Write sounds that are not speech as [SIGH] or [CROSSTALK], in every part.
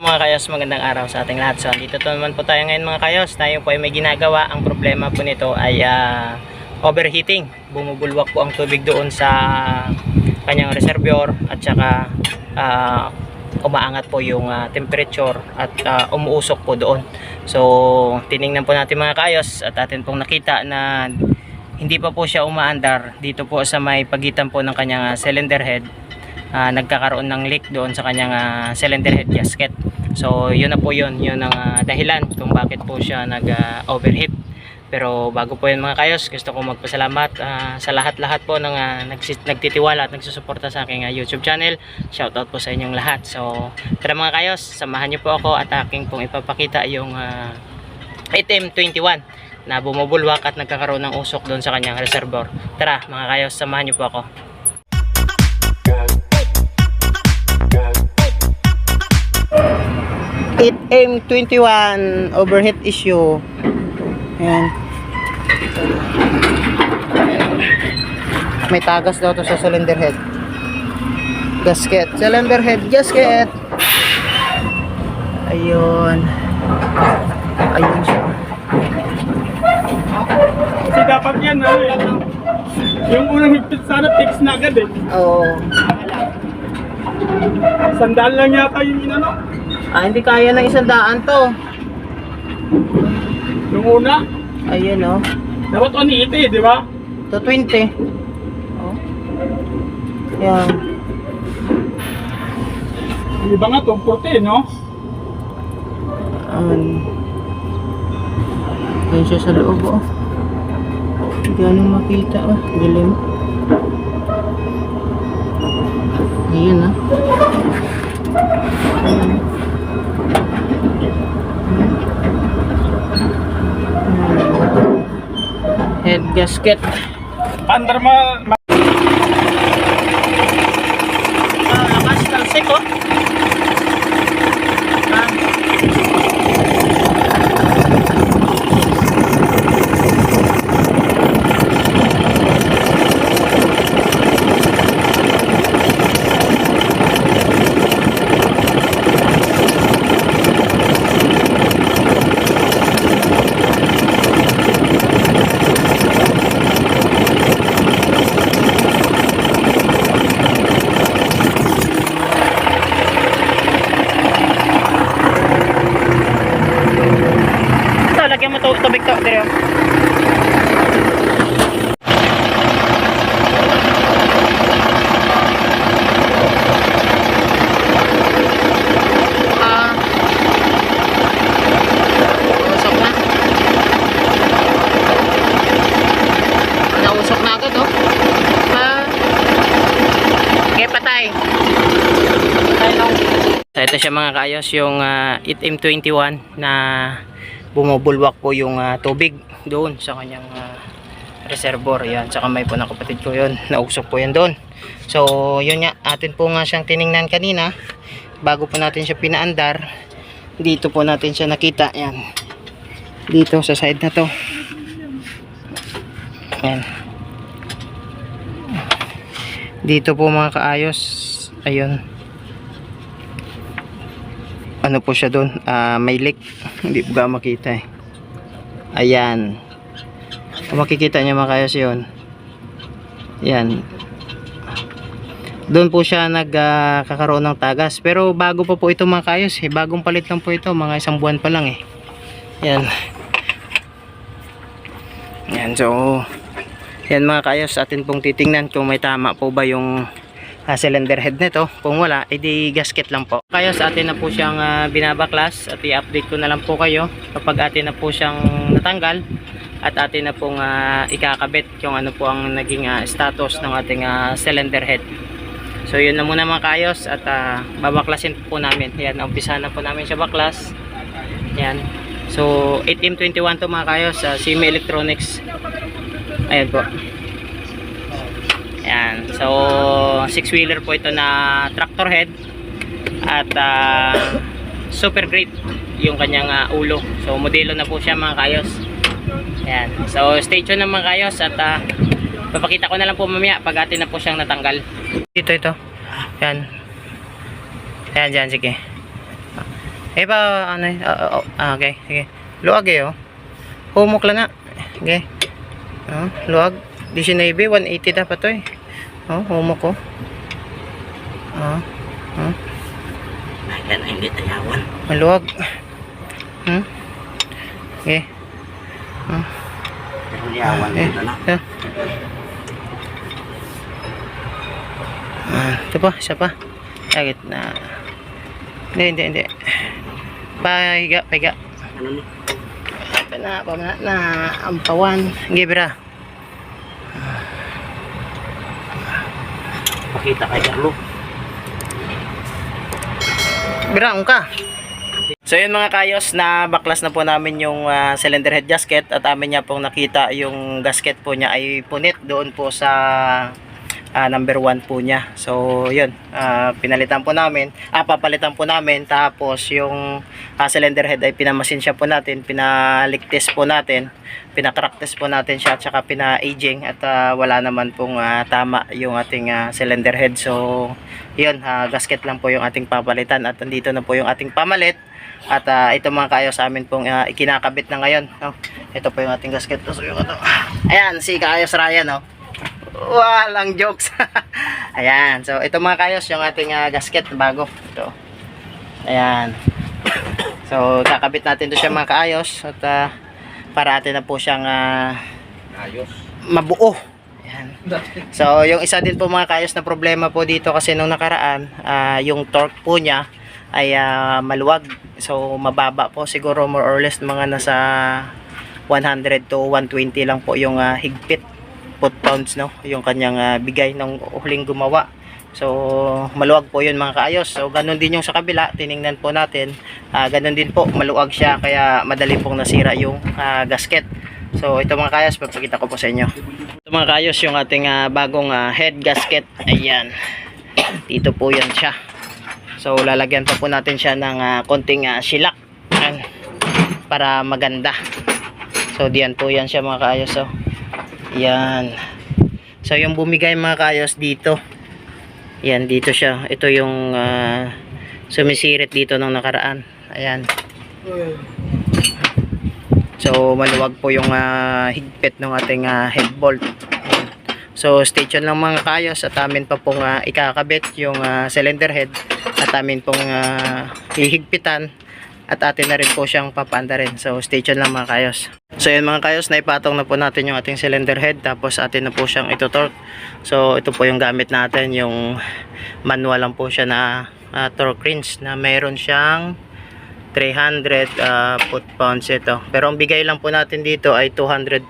Mga kayos, magandang araw sa ating lahat. So, dito to naman po tayo ngayon mga kayos. Tayo po ay may ginagawa. Ang problema po nito ay ah, overheating. Bumubulwak po ang tubig doon sa kanyang reservoir at saka ah, umaangat po yung ah, temperature at ah, umuusok po doon. So, tiningnan po natin mga kayos at atin pong nakita na hindi pa po siya umaandar dito po sa may pagitan po ng kanyang ah, cylinder head ah, nagkakaroon ng leak doon sa kanyang ah, cylinder head gasket. So, yun na po yun. Yun ang ah, dahilan kung bakit po siya nag-overheat. Pero bago po yun mga kayos, gusto ko magpasalamat ah, sa lahat-lahat po ng nagsis- nagtitiwala at nagsusuporta sa aking ah, YouTube channel. Shoutout po sa inyong lahat. So, tara mga kayos, samahan niyo po ako at aking pong ipapakita yung ah, item 21 na bumubulwak at nagkakaroon ng usok doon sa kanyang reservoir. Tara mga kayos, samahan niyo po ako. It M21 overheat issue. Ayan. May tagas daw to sa cylinder head. Gasket. Cylinder head gasket. Ayun. Ayun siya. Kasi dapat yan, ano. Yung unang higpit sana, fix na agad eh. Oo. Sandal lang yata yung inano. Ah, hindi kaya ng isang daan to. Yung una, Ayun oh. dapat 180, di ba? To 20. Oh. Yan. Yung iba nga, 240, no? Um, yan siya sa loob oh. Hindi ganun makita oh. Dilim. Ayun ah. Ayun. Hmm. Head gasket. Under ma... ma- Ah, lakas ng sik oh. Ah. Ito, lagyan mo to, tubig to. Dire. Ah. Usok na. Nausok na agad, oh. Ah. Okay, patay. Patay lang. So, ito siya mga kaayos, yung uh, ITM21 na bumubulwak po yung ah, tubig doon sa kanyang ah, reservoir. Yan, sa kamay po ng kapatid ko yun. Nausok po yan doon. So, yun nga, atin po nga siyang tiningnan kanina bago po natin siya pinaandar. Dito po natin siya nakita. Yan. Dito sa side na to. Yan. Dito po mga kaayos. Ayun ano po siya doon? Ah may leak hindi po ga makita eh. Ayan. Kung makikita niyo mga kayos yun yan doon po siya nagkakaroon ng tagas. Pero bago pa po ito mga kayos eh. Bagong palit lang po ito. Mga isang buwan pa lang eh. Yan yan so yan mga kayos. Atin pong titingnan kung may tama po ba yung ah, cylinder head nito. Kung wala, edi gasket lang po. Kaya sa atin na po siyang ah, binabaklas at i-update ko na lang po kayo kapag atin na po siyang natanggal at atin na pong ah, ikakabit yung ano po ang naging ah, status ng ating ah, cylinder head. So yun na muna mga kayos at ah, babaklasin po namin. Yan, umpisa na po namin siya baklas. Yan. So 8M21 to mga kayos sa Simi Electronics. Ayan po. Ayan. So, six wheeler po ito na tractor head at ah, super great yung kanyang ah, ulo. So, modelo na po siya mga kayos. Ayan. So, stay tuned na mga kayos at ah, papakita ko na lang po mamaya pag atin na po siyang natanggal. Dito ito. Ayan. Ayan dyan, sige. Eh ba, ano eh, ah, ah, ah, okay, sige. Luag eh, oh. Humok lang na. Okay. Oh, luag. 19, 180 dapat to eh. Oh, humok ko. Oh, oh. Yan ay hindi tayawan. Maluwag. Hmm? Okay. Pero liyawan Eh, ito na. ito. Ah, ito pa, isa pa. Agit na. Hindi, hindi, hindi. Pahiga, pahiga. Ano ni? Na, pamana na. Ampawan. Gibra. Pakita kay Carlo. Biraong ka. So yun mga kayos, na baklas na po namin yung ah, cylinder head gasket at amin niya pong nakita yung gasket po niya ay punit doon po sa ah, number 1 po niya. So yun, ah, pinalitan po namin, ah papalitan po namin. Tapos yung ah, cylinder head ay pinamasin siya po natin, pinalik test po natin, pinakrak test po natin siya. At saka pina-aging. At ah, wala naman pong ah, tama yung ating ah, cylinder head. So yun, ah, gasket lang po yung ating papalitan. At nandito na po yung ating pamalit. At ah, ito mga kayo sa amin pong ah, ikinakabit na ngayon. No? ito po yung ating gasket. So, yung ito. ayan si Kayos Ryan no? Walang jokes [LAUGHS] ayan so ito mga kayos yung ating ah, gasket bago ito ayan [COUGHS] so kakabit natin to siya mga kaayos at ah, para atin na po siyang ah, Ayos. mabuo. Ayan. So, yung isa din po mga kayos na problema po dito kasi nung nakaraan, ah, yung torque po niya ay ah, maluwag. So, mababa po siguro more or less mga nasa 100 to 120 lang po yung ah, higpit foot pounds no, yung kanyang ah, bigay nung huling gumawa. So, maluwag po yun mga kaayos. So, ganun din yung sa kabila. Tiningnan po natin. Ah, ganun din po. Maluwag siya. Kaya madali pong nasira yung ah, gasket. So, ito mga kaayos. Papakita ko po sa inyo. Ito mga kaayos yung ating ah, bagong ah, head gasket. Ayan. Dito po yan siya. So, lalagyan pa po natin siya ng ah, konting ah, silak. Para maganda. So, diyan po yan siya mga kaayos. So, yan. So, yung bumigay mga kaayos dito. Yan, dito siya. Ito yung ah, sumisirit dito nung nakaraan. Ayan. So, maluwag po yung ah, higpit ng ating ah, head bolt. So, stay tuned lang mga kayos at amin pa pong ah, ikakabit yung ah, cylinder head at amin pong ah, hihigpitan at atin na rin po siyang papaanda rin. So, stay tuned lang mga kayos. So, yun mga kayos, naipatong na po natin yung ating cylinder head tapos atin na po siyang ito-torque. So, ito po yung gamit natin, yung manual lang po siya na ah, torque wrench na meron siyang 300 uh, foot pounds ito. Pero ang bigay lang po natin dito ay 240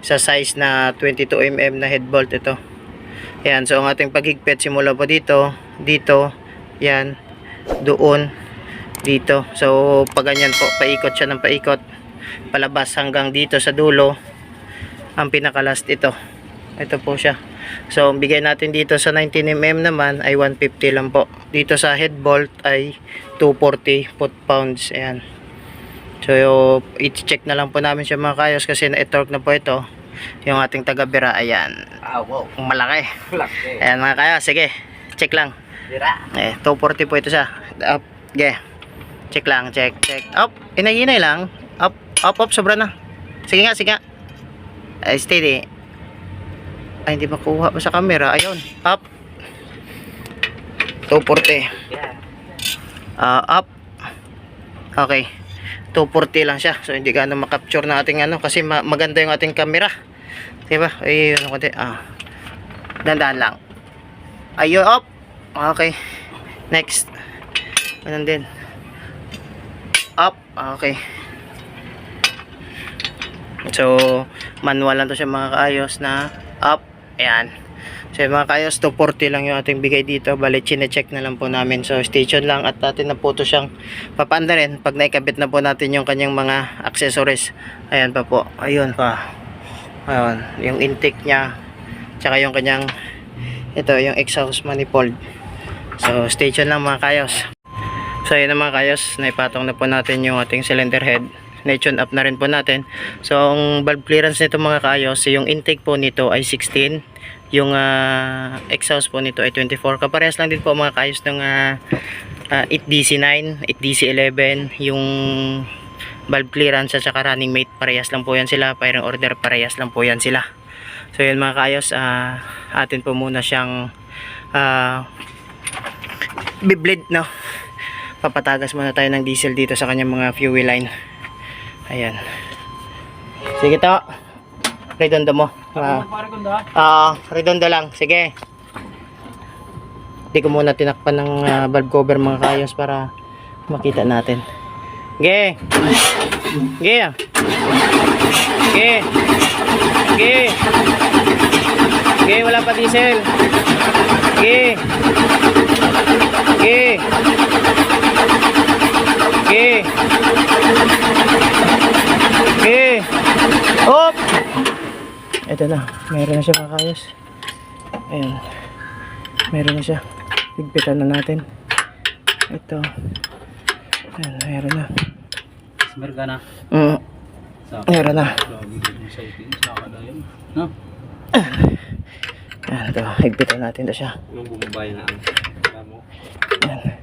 sa size na 22mm na head bolt ito. Yan, so ang ating paghigpit simula po dito, dito, yan, doon, dito. So pag ganyan po, paikot siya ng paikot, palabas hanggang dito sa dulo, ang pinakalast ito. Ito po siya. So, bigay natin dito sa 19mm naman ay 150 lang po. Dito sa head bolt ay 240 foot pounds. Ayan. So, i-check na lang po namin siya mga kayos kasi na-torque na po ito. Yung ating taga-bira. Ayan. Ah, wow. Malaki. Laki. Ayan mga kayos. Sige. Check lang. Dira. Eh, 240 po ito siya. Up. Okay. Check lang. Check. Check. Up. Inay-inay lang. Up. Up. Up. Sobra na. Sige nga. Sige nga. Ay, steady. Ay, hindi makuha pa sa camera. Ayun. Up. 240. Yeah. Ah, up. Okay. 240 lang siya. So, hindi gaano makapture na ating ano. Kasi ma- maganda yung ating camera. Diba? Ay, ano. Ah. Dandan lang. Ayun, up. Okay. Next. Ganun din. Up. Okay. So, manual lang to siya mga kaayos na up. Ayan. So, mga kaayos, 240 lang yung ating bigay dito. Bali, chine-check na lang po namin. So, station lang at natin na po to siyang papanda rin. Pag naikabit na po natin yung kanyang mga accessories. Ayan pa po. Ayun pa. Ayun. Yung intake niya. Tsaka yung kanyang ito, yung exhaust manifold. So, station lang mga kayos. So, yun na mga kayos. Naipatong na po natin yung ating cylinder head. Na-tune up na rin po natin. So, ang valve clearance nito mga kayos, yung intake po nito ay 16. Yung ah, exhaust po nito ay 24. Kaparehas lang din po mga kayos ng ah, ah, 8DC9, 8DC11, yung valve clearance at saka running mate parehas lang po yan sila firing order parehas lang po yan sila so yun mga kaayos ah, atin po muna siyang ah, biblade no papatagas muna tayo ng diesel dito sa kanyang mga fuel line ayan sige to redondo mo ah, ah, redondo lang sige hindi ko muna tinakpan ng ah, valve cover mga kaayos para makita natin Ge. Ge. Ge. Ge. Ge, wala pa diesel. Ge. Ge. Ge. Hop. Ito na, meron na siya mga kayos. Ayan. Meron na siya. Higpitan na natin. Ito. Ayan, meron na. Smer ka na. Mm, meron na. No? Ayan, ito. Higpitan natin to siya. Yung bumabay na ang. Ayan.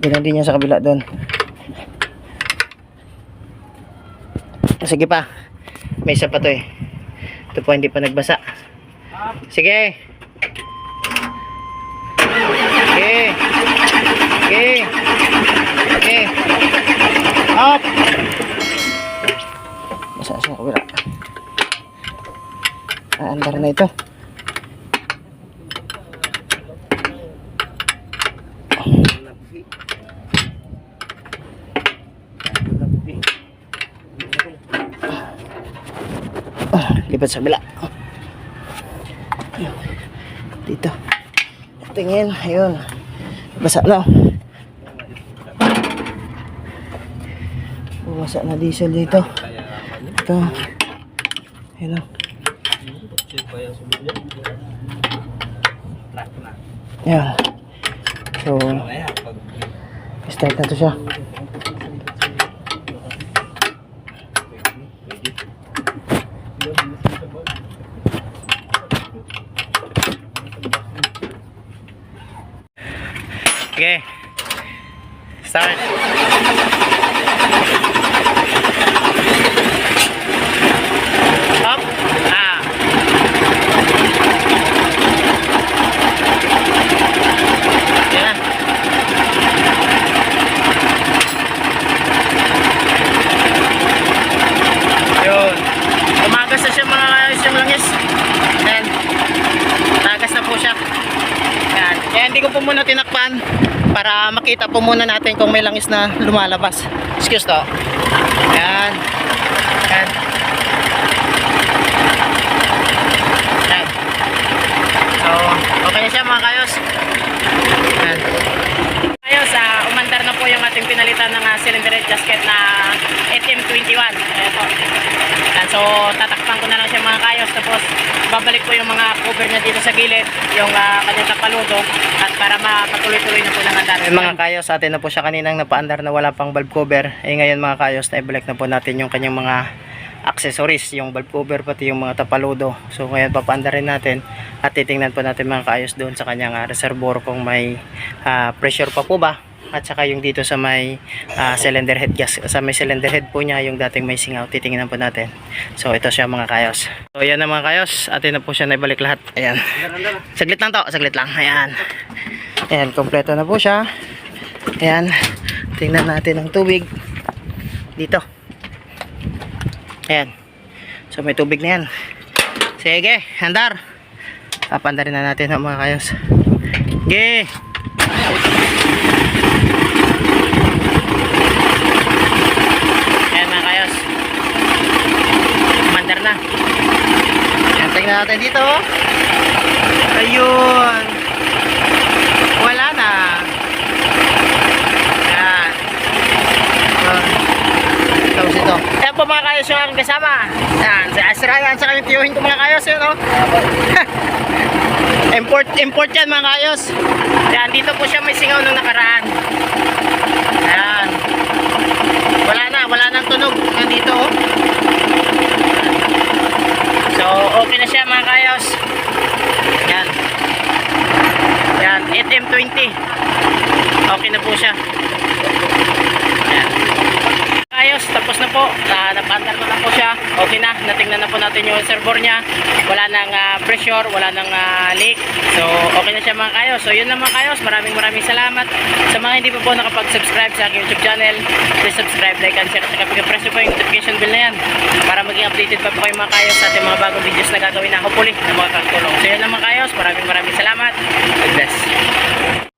Bilang din niya sa kabila doon. Sige pa. May isa pa to eh. Ito po hindi pa nagbasa. Sige. Sige. Sige. Sige. Up. Basa sa kabila. Aandar na ito. Ah, lipat sa kabila. Dito. Tingin, ayun. Basa na. Bumasa na diesel dito. Ito. Ayun. Yan. So, start na to siya. Okay. Start. Up. Ah. Yan na. Yun. Tumagas na siya mga kayos yung langis. Yan. Tagas na po siya. Yan. Kaya hindi ko po muna tinakpan para makita po muna natin kung may langis na lumalabas. Excuse to. Yan. Yan. Yan. So, okay na siya mga kayos. Yan. Ayos, ah, umandar na po yung ating pinalitan ng uh, cylinder head gasket na ATM21. Ayan po. Ayan, so, tatakpan ko na lang siya mga kayos. Tapos, babalik po yung mga cover niya dito sa gilid, yung ah, kanyang tapaludo, at para mapatuloy-tuloy na po ng andar. mga kayos, atin na po siya kaninang napaandar na wala pang valve cover. Eh ngayon mga kayos, na-ibalik na po natin yung kanyang mga accessories, yung valve cover pati yung mga tapaludo. So ngayon papaandarin natin at titingnan po natin mga kaayos doon sa kanyang ah, reservoir kung may ah, pressure pa po ba at saka yung dito sa may ah, cylinder head gas sa may cylinder head po niya yung dating may singaw titingnan po natin. So ito siya mga kayos. So ayan na mga kayos. Atin na po siya naibalik lahat. Ayan. Saglit lang to saglit lang. Ayan. Ayan kompleto na po siya. Ayan. Tingnan natin ang tubig. Dito. Ayan. So may tubig na yan. Sige handar. Papandarin na natin ang mga kayos. Sige Ayan mga kayos. Mandar na. Ayan, tingnan natin dito. Ayun. Wala na. Ayan. Tapos ito. Ayan po mga kayos yung aking kasama. Ayan. Si Asra yan sa kanyang tiyuhin ko mga kayos. Yun, oh. [LAUGHS] import, import yan mga kayos. Ayan, dito po siya may singaw nung nakaraan. Ayan. Wala na, wala nang tunog. Nandito oh. So, okay na siya mga kayos. Yan. Yan, 2020. Okay na po siya. Ayan. Ayos, tapos na po. Uh, napandar ko na po siya. Okay na. Natingnan na po natin yung reservoir niya. Wala nang ah, pressure, wala nang ah, leak. So, okay na siya mga kayos. So, yun lang mga kayos. Maraming maraming salamat. Sa mga hindi pa po nakapag-subscribe sa aking YouTube channel, please subscribe, like, and share. At press po yung notification bell na yan para maging updated pa po kayo mga kayos sa ating mga bagong videos na gagawin na hopefully na makakatulong. So, yun lang mga kayos. Maraming maraming salamat. God bless.